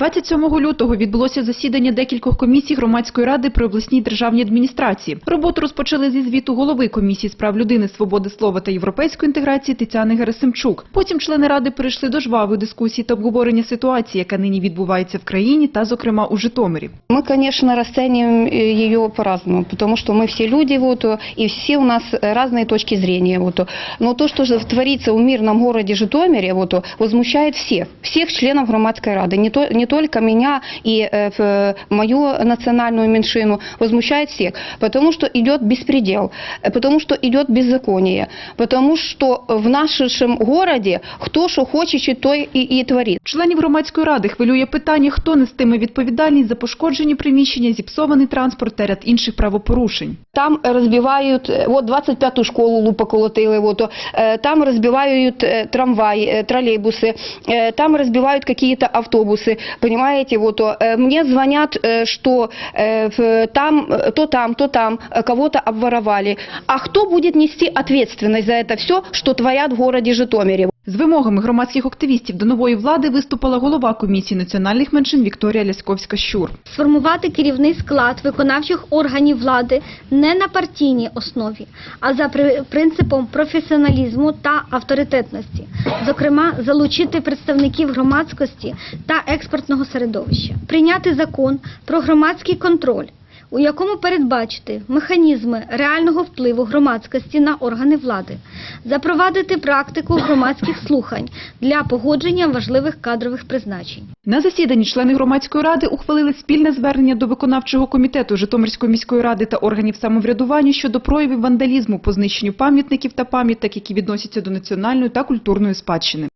27 лютого відбулося засідання декількох комісій громадської ради при обласній державній адміністрації. Роботу розпочали зі звіту голови комісії з прав людини, свободи слова та європейської інтеграції Тетяни Герасимчук. Потім члени ради перейшли до жвавої дискусії та обговорення ситуації, яка нині відбувається в країні та, зокрема, у Житомирі. Мы, конечно, расцениваем э, ее по-разному, потому что мы все люди, вот, э, и все у нас э, разные точки зрения. Вот, э. но то, что же творится в мирном городе Житомире, вот, э, возмущает всех, всех членов громадской рады, не, то, не только меня и э, в, э, мою национальную меньшину, возмущает всех, потому что идет беспредел, э, потому что идет беззаконие, потому что в нашем городе кто что хочет, то и, и творит. Членів громадської ради хвилює питання, хто нестиме відповідальність за пошкоджені приміщення, зіпсований транспорт та ряд інших правопорушень. Там разбивают, э, вот 25-ту школу лупа колотили, вот, э, там разбивают э, трамвай, троллейбусы, э, там разбивают какие-то автобусы, понимаете, вот, мне звонят, что там, то там, то там кого-то обворовали. А кто будет нести ответственность за это все, что творят в городе Житомире? З вимогами громадських активістів до нової влади виступила голова комісії національних меншин Вікторія Лясковська-Щур. сформувати керівний склад виконавчих органів влади не на партійній основі, а за принципом професіоналізму та авторитетності, зокрема, залучити представників громадськості та експертного середовища, прийняти закон про громадський контроль. У якому передбачити механізми реального впливу громадськості на органи влади, запровадити практику громадських слухань для погодження важливих кадрових призначень. На засіданні члени громадської ради ухвалили спільне звернення до виконавчого комітету Житомирської міської ради та органів самоврядування щодо проявів вандалізму по знищенню пам'ятників та пам'яток, які відносяться до національної та культурної спадщини.